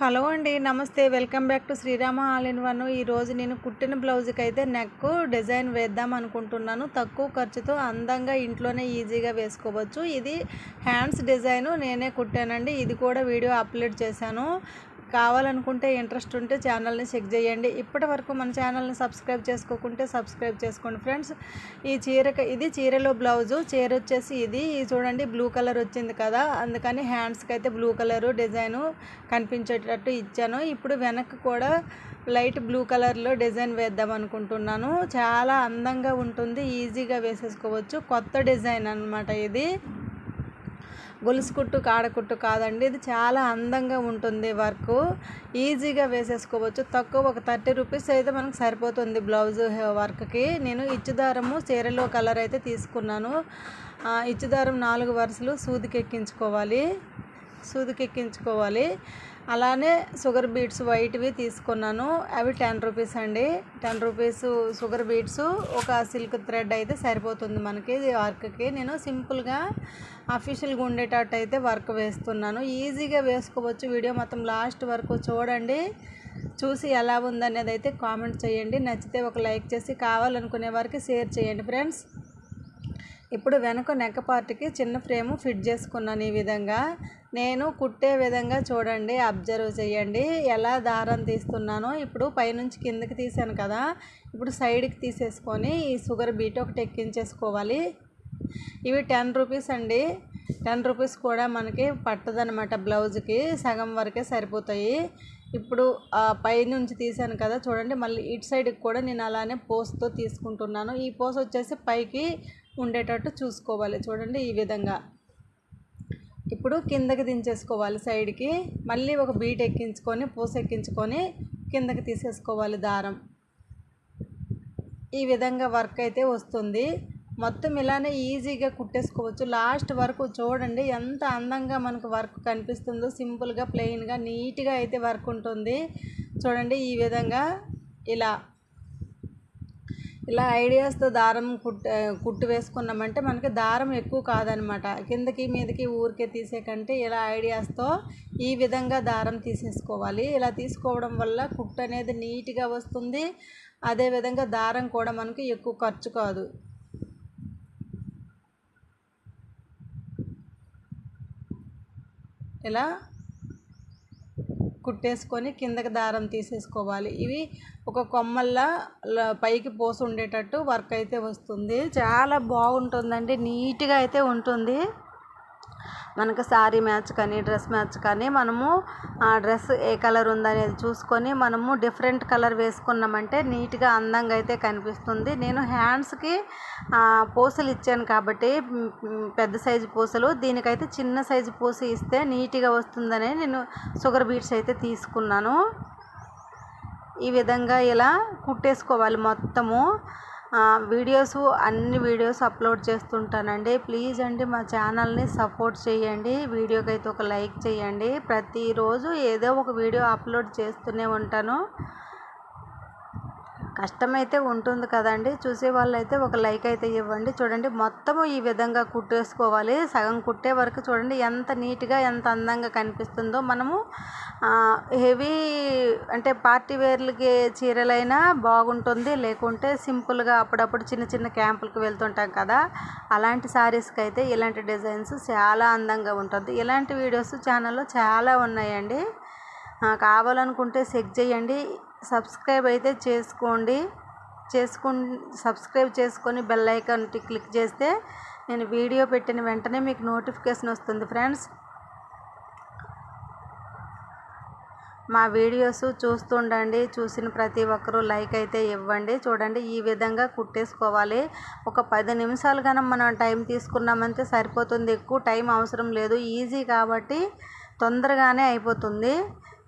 Hello అండి నమస్తే. Welcome back to Srirama all in one. ఈరోజు నేను కుట్టిన బ్లౌజ్కి అయితే నెక్ డిజైన్ వేద్దాం అనుకుంటున్నాను. తక్కువ ఖర్చుతో అందంగా ఇంట్లోనే ఈజీగా వేసుకోవచ్చు. ఇది హ్యాండ్స్ డిజైన్ నేనే కుట్టానండి. ఇది కూడా వీడియో అప్లోడ్ చేశాను. కావాలనుకుంటే ఇంట్రెస్ట్ ఉంటే ఛానల్ని చెక్ చేయండి. ఇప్పటి వరకు మన ఛానల్ని సబ్స్క్రైబ్ చేసుకోకుంటే సబ్స్క్రైబ్ చేసుకోండి ఫ్రెండ్స్. ఈ చీరక ఇది చీరలో బ్లౌజు చీర వచ్చేసి ఇది. చూడండి బ్లూ కలర్ వచ్చింది కదా. అందుకని హ్యాండ్స్కి అయితే బ్లూ కలరు డిజైను కనిపించేటట్టు ఇచ్చాను. ఇప్పుడు వెనక్కి కూడా లైట్ బ్లూ కలర్లో డిజైన్ వేద్దాం అనుకుంటున్నాను. చాలా అందంగా ఉంటుంది ఈజీగా వేసేసుకోవచ్చు. కొత్త డిజైన్ అనమాట ఇది. గొలుసు కుట్టు కాడకుట్టు కాదండి. ఇది చాలా అందంగా ఉంటుంది వర్క్. ఈజీగా వేసేసుకోవచ్చు. తక్కువ ఒక థర్టీ రూపీస్ అయితే మనకు సరిపోతుంది బ్లౌజ్ వర్క్కి. నేను ఇచ్చుదారము చీరలో కలర్ అయితే తీసుకున్నాను. ఇచ్చుదారం నాలుగు వరుసలు సూదికి ఎక్కించుకోవాలి సూదికి ఎక్కించుకోవాలి అలానే షుగర్ బీట్స్ వైట్వి తీసుకున్నాను. అవి టెన్ రూపీస్ అండి. టెన్ రూపీస్ షుగర్ బీట్స్ ఒక సిల్క్ థ్రెడ్ అయితే సరిపోతుంది మనకి వర్క్కి నేను సింపుల్గా అఫీషియల్గా ఉండేటట్టు అయితే వర్క్ వేస్తున్నాను. ఈజీగా వేసుకోవచ్చు. వీడియో మొత్తం లాస్ట్ వరకు చూడండి. చూసి ఎలా ఉందనేది అయితే కామెంట్ చేయండి. నచ్చితే ఒక లైక్ చేసి కావాలనుకునే వారికి షేర్ చేయండి ఫ్రెండ్స్. ఇప్పుడు వెనక నెక్క పార్ట్కి చిన్న ఫ్రేమ్ ఫిట్ చేసుకున్నాను ఈ విధంగా. నేను కుట్టే విధంగా చూడండి అబ్జర్వ్ చేయండి. ఎలా దారం తీస్తున్నానో ఇప్పుడు పైనుంచి కిందకి తీసాను కదా ఇప్పుడు సైడ్కి తీసేసుకొని ఈ షుగర్ బీట్ ఒకటి ఎక్కించేసుకోవాలి. ఇవి టెన్ రూపీస్ అండి. టెన్ రూపీస్ కూడా మనకి పట్టదనమాట బ్లౌజ్కి సగం వరకే సరిపోతాయి. ఇప్పుడు పైనుంచి తీసాను కదా చూడండి. మళ్ళీ ఇటు సైడ్కి కూడా నేను అలానే పోస్తో తీసుకుంటున్నాను. ఈ పోస్ వచ్చేసి పైకి ఉండేటట్టు చూసుకోవాలి. చూడండి ఈ విధంగా. ఇప్పుడు కిందకి దించేసుకోవాలి సైడ్కి. మళ్ళీ ఒక బీట్ ఎక్కించుకొని పూస ఎక్కించుకొని కిందకి తీసేసుకోవాలి దారం. ఈ విధంగా వర్క్ అయితే వస్తుంది. మొత్తం ఇలానే ఈజీగా కుట్టేసుకోవచ్చు. లాస్ట్ వరకు చూడండి ఎంత అందంగా మనకు వర్క్ కనిపిస్తుందో. సింపుల్గా ప్లెయిన్గా నీట్గా అయితే వర్క్ ఉంటుంది. చూడండి ఈ విధంగా ఇలా. ఇలా ఐడియాస్తో దారం కుట్ కుట్టు వేసుకున్నామంటే మనకి దారం ఎక్కువ కాదనమాట. కిందకి మీదకి ఊరికే తీసే కంటే ఇలా ఐడియాస్తో ఈ విధంగా దారం తీసేసుకోవాలి. ఇలా తీసుకోవడం వల్ల కుట్టు అనేది నీట్గా వస్తుంది. అదేవిధంగా దారం కూడా మనకి ఎక్కువ ఖర్చు కాదు. ఇలా కుట్టేసుకొని కిందకి దారం తీసేసుకోవాలి. ఇవి ఒక కొమ్మల్లా పైకి పోసి ఉండేటట్టు వర్క్ అయితే వస్తుంది. చాలా బాగుంటుందండి. నీట్గా అయితే ఉంటుంది. మనకు శారీ మ్యాచ్ కానీ డ్రెస్ మ్యాచ్ కానీ మనము ఆ డ్రెస్ ఏ కలర్ ఉందనేది చూసుకొని మనము డిఫరెంట్ కలర్ వేసుకున్నామంటే నీట్గా అందంగా అయితే కనిపిస్తుంది. నేను హ్యాండ్స్కి పూసలు ఇచ్చాను కాబట్టి పెద్ద సైజు పూసలు. దీనికైతే చిన్న సైజు పూస ఇస్తే నీట్గా వస్తుందని నేను షుగర్ బీట్స్ అయితే తీసుకున్నాను. ఈ విధంగా ఇలా కుట్టేసుకోవాలి మొత్తము. వీడియోస్ అన్ని వీడియోస్ అప్లోడ్ చేస్తుంటానండి. ప్లీజ్ అండి మా ఛానల్ని సపోర్ట్ చేయండి. వీడియోకి అయితే ఒక లైక్ చేయండి. ప్రతిరోజు ఏదో ఒక వీడియో అప్లోడ్ చేస్తూనే ఉంటాను. కష్టమైతే ఉంటుంది కదండి. చూసే వాళ్ళు అయితే ఒక లైక్ అయితే ఇవ్వండి. చూడండి మొత్తము ఈ విధంగా కుట్టేసుకోవాలి. సగం కుట్టే వరకు చూడండి ఎంత నీట్గా ఎంత అందంగా కనిపిస్తుందో. మనము హెవీ అంటే పార్టీ వేర్లకి చీరలైనా బాగుంటుంది. లేకుంటే సింపుల్గా అప్పుడప్పుడు చిన్న చిన్న క్యాంపులకు వెళ్తుంటాం కదా. అలాంటి శారీస్కి అయితే ఇలాంటి డిజైన్స్ చాలా అందంగా ఉంటుంది. ఇలాంటి వీడియోస్ ఛానల్లో చాలా ఉన్నాయండి. కావాలనుకుంటే చెక్ చేయండి. సబ్స్క్రైబ్ అయితే చేసుకోండి. చేసుకు సబ్స్క్రైబ్ చేసుకొని బెల్ ఐకాన్ క్లిక్ చేస్తే నేను వీడియో పెట్టిన వెంటనే మీకు నోటిఫికేషన్ వస్తుంది ఫ్రెండ్స్. మా వీడియోస్ చూస్తుండండి చూసిన ప్రతి ఒక్కరూ లైక్ అయితే ఇవ్వండి. చూడండి ఈ విధంగా కుట్టేసుకోవాలి. ఒక పది నిమిషాలు కన్నా మనం టైం తీసుకున్నామంటే సరిపోతుంది. ఎక్కువ టైం అవసరం లేదు. ఈజీ కాబట్టి తొందరగానే అయిపోతుంది.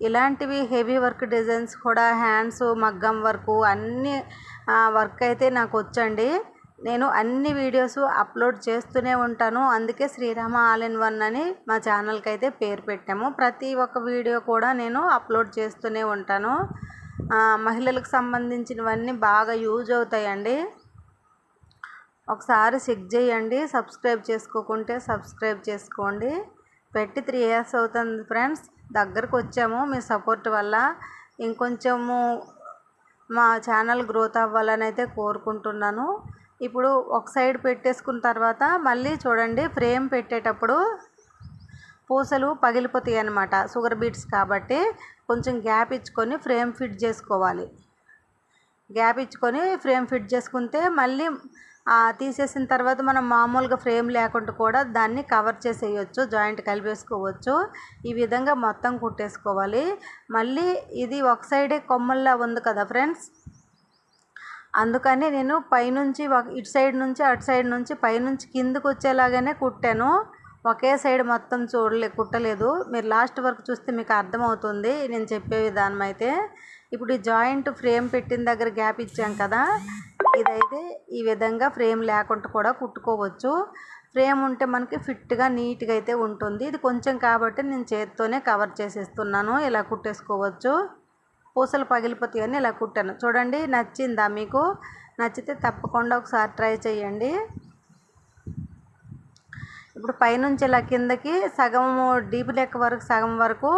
ఇలాంటివి హెవీ వర్క్ డిజైన్స్ కూడా హ్యాండ్స్ మగ్గం వర్క్ అన్ని వర్క్ అయితే నాకు వచ్చండి. నేను అన్ని వీడియోస్ అప్లోడ్ చేస్తూనే ఉంటాను. అందుకే శ్రీరామ ఆల్ ఇన్ వన్ అని మా ఛానల్కి అయితే పేరు పెట్టాము. ప్రతి ఒక్క వీడియో కూడా నేను అప్లోడ్ చేస్తూనే ఉంటాను. మహిళలకు సంబంధించినవన్నీ బాగా యూజ్ అవుతాయండి. ఒకసారి చెక్ చేయండి. సబ్స్క్రైబ్ చేసుకోకుంటే సబ్స్క్రైబ్ చేసుకోండి. పెట్టి త్రీ ఇయర్స్ అవుతుంది ఫ్రెండ్స్. దగ్గరకు వచ్చాము మీ సపోర్ట్ వల్ల. ఇంకొంచెము మా ఛానల్ గ్రోత్ అవ్వాలని అయితే కోరుకుంటున్నాను. ఇప్పుడు ఒక సైడ్ పెట్టేసుకున్న తర్వాత మళ్ళీ చూడండి ఫ్రేమ్ పెట్టేటప్పుడు పూసలు పగిలిపోతాయి అన్నమాట షుగర్ బీట్స్ కాబట్టి. కొంచెం గ్యాప్ ఇచ్చుకొని ఫ్రేమ్ ఫిట్ చేసుకోవాలి. గ్యాప్ ఇచ్చుకొని ఫ్రేమ్ ఫిట్ చేసుకుంటే మళ్ళీ తీసేసిన తర్వాత మనం మామూలుగా ఫ్రేమ్ లేకుండా కూడా దాన్ని కవర్ చేసేయచ్చు జాయింట్ కలిపేసుకోవచ్చు. ఈ విధంగా మొత్తం కుట్టేసుకోవాలి. మళ్ళీ ఇది ఒక సైడే కొమ్మల్లా ఉంది కదా ఫ్రెండ్స్? అందుకని నేను పైనుంచి ఇటు సైడ్ నుంచి అటు సైడ్ నుంచి పైనుంచి కిందకు వచ్చేలాగానే కుట్టాను. ఒకే సైడ్ మొత్తం చూడలే కుట్టలేదు. మీరు లాస్ట్ వరకు చూస్తే మీకు అర్థమవుతుంది నేను చెప్పే విధానం అయితే. ఇప్పుడు ఈ జాయింట్ ఫ్రేమ్ పెట్టిన దగ్గర గ్యాప్ ఇచ్చాం కదా ఇదైతే ఈ విధంగా ఫ్రేమ్ లేకుండా కూడా కుట్టుకోవచ్చు. ఫ్రేమ్ ఉంటే మనకి ఫిట్గా నీట్గా అయితే ఉంటుంది. ఇది కొంచెం కాబట్టి నేను చేతితోనే కవర్ చేసేస్తున్నాను. ఇలా కుట్టేసుకోవచ్చు. పూసలు పగిలిపోతాయి అని ఇలా కుట్టాను. చూడండి నచ్చిందా మీకు? నచ్చితే తప్పకుండా ఒకసారి ట్రై చేయండి. ఇప్పుడు పైనుంచి ఇలా కిందకి సగం డీప్ లెక్క వరకు సగం వరకు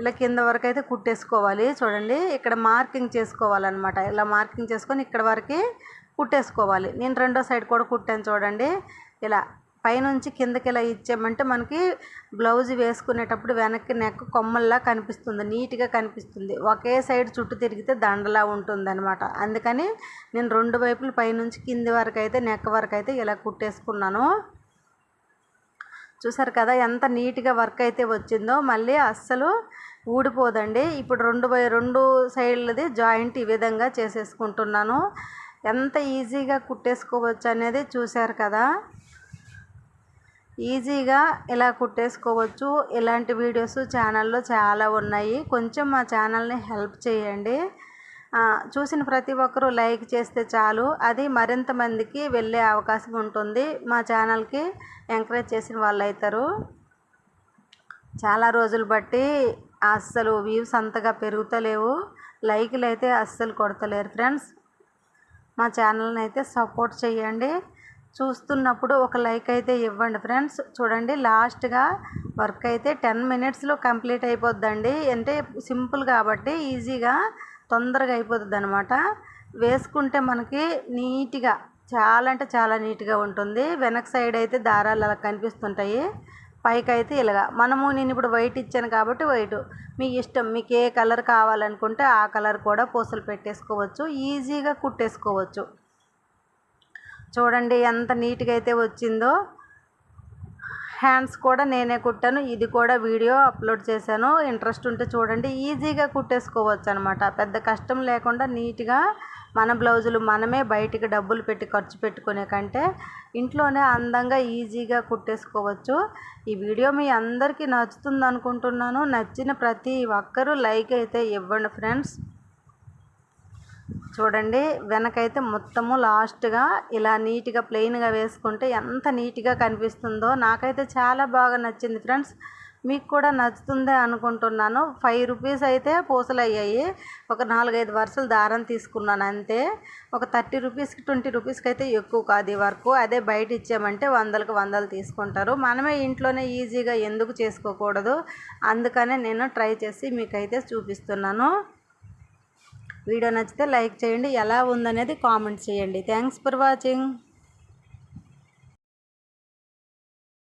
ఇలా కింద వరకు అయితే కుట్టేసుకోవాలి. చూడండి ఇక్కడ మార్కింగ్ చేసుకోవాలన్నమాట. ఇలా మార్కింగ్ చేసుకొని ఇక్కడ వరకు కుట్టేసుకోవాలి. నేను రెండో సైడ్ కూడా కుట్టాను చూడండి. ఇలా పైనుంచి కిందకి ఇలా ఇచ్చామంటే మనకి బ్లౌజ్ వేసుకునేటప్పుడు వెనక్కి నెక్ కొమ్మల్లా కనిపిస్తుంది. నీట్గా కనిపిస్తుంది. ఒకే సైడ్ చుట్టూ తిరిగితే దండలా ఉంటుంది అనమాట అందుకని నేను రెండు వైపులు పైనుంచి కింది వరకు అయితే నెక్ వరకు అయితే ఇలా కుట్టేసుకున్నాను. చూసారు కదా ఎంత నీట్గా వర్క్ అయితే వచ్చిందో. మళ్ళీ అస్సలు ఊడిపోదండి. ఇప్పుడు రెండు బై రెండు సైడ్లది జాయింట్ ఈ విధంగా చేసేసుకుంటున్నాను. ఎంత ఈజీగా కుట్టేసుకోవచ్చు అనేది చూశారు కదా. ఈజీగా ఇలా కుట్టేసుకోవచ్చు. ఇలాంటి వీడియోస్ ఛానల్లో చాలా ఉన్నాయి. కొంచెం మా ఛానల్ని హెల్ప్ చేయండి. చూసిన ప్రతి ఒక్కరూ లైక్ చేస్తే చాలు. అది మరింత మందికి వెళ్ళే అవకాశం ఉంటుంది. మా ఛానల్కి ఎంకరేజ్ చేసిన వాళ్ళు అవుతారు చాలా రోజులు బట్టి అస్సలు వ్యూస్ అంతగా పెరుగుతలేవు. లైక్లు అయితే అస్సలు కొడతలేరు ఫ్రెండ్స్. మా ఛానల్ని అయితే సపోర్ట్ చేయండి చూస్తున్నప్పుడు ఒక లైక్ అయితే ఇవ్వండి ఫ్రెండ్స్. చూడండి లాస్ట్గా వర్క్ అయితే టెన్ మినిట్స్లో కంప్లీట్ అయిపోద్దండి. అంటే సింపుల్ కాబట్టి ఈజీగా తొందరగా అయిపోతుంది అనమాట వేసుకుంటే మనకి నీట్గా చాలా అంటే చాలా నీట్గా ఉంటుంది. వెనక సైడ్ అయితే దారాలు అలా కనిపిస్తుంటాయి. పైకి అయితే ఇలాగా. మనము నేను ఇప్పుడు వైట్ ఇచ్చాను కాబట్టి వైట్. మీ ఇష్టం మీకు ఏ కలర్ కావాలనుకుంటే ఆ కలర్ కూడా పూసలు పెట్టేసుకోవచ్చు. ఈజీగా కుట్టేసుకోవచ్చు. చూడండి ఎంత నీట్గా అయితే వచ్చిందో. హ్యాండ్స్ కూడా నేనే కుట్టాను. ఇది కూడా వీడియో అప్లోడ్ చేశాను. ఇంట్రెస్ట్ ఉంటే చూడండి. ఈజీగా కుట్టేసుకోవచ్చు అనమాట పెద్ద కష్టం లేకుండా నీట్గా మన బ్లౌజులు మనమే బయటికి డబ్బులు పెట్టి ఖర్చు పెట్టుకునే కంటే ఇంట్లోనే అందంగా ఈజీగా కుట్టేసుకోవచ్చు. ఈ వీడియో మీ అందరికీ నచ్చుతుంది అనుకుంటున్నాను నచ్చిన ప్రతి ఒక్కరూ లైక్ అయితే ఇవ్వండి ఫ్రెండ్స్. చూడండి వెనకైతే మొత్తము లాస్ట్గా ఇలా నీట్గా ప్లెయిన్గా వేసుకుంటే ఎంత నీట్గా కనిపిస్తుందో. నాకైతే చాలా బాగా నచ్చింది ఫ్రెండ్స్. మీకు కూడా నచ్చుతుందే అనుకుంటున్నాను. ఫైవ్ రూపీస్ అయితే పూసలు అయ్యాయి ఒక నాలుగైదు వరుసలు దారం తీసుకున్నాను అంతే. ఒక థర్టీ రూపీస్కి ట్వంటీ రూపీస్కి అయితే ఎక్కువ కాదు ఈ వరకు. అదే బయట ఇచ్చామంటే వందలకు వందలు తీసుకుంటారు. మనమే ఇంట్లోనే ఈజీగా ఎందుకు చేసుకోకూడదు? అందుకనే నేను ట్రై చేసి మీకైతే చూపిస్తున్నాను. వీడియో నచ్చితే లైక్ చేయండి. ఎలా ఉందనేది కామెంట్ చేయండి. Thanks for watching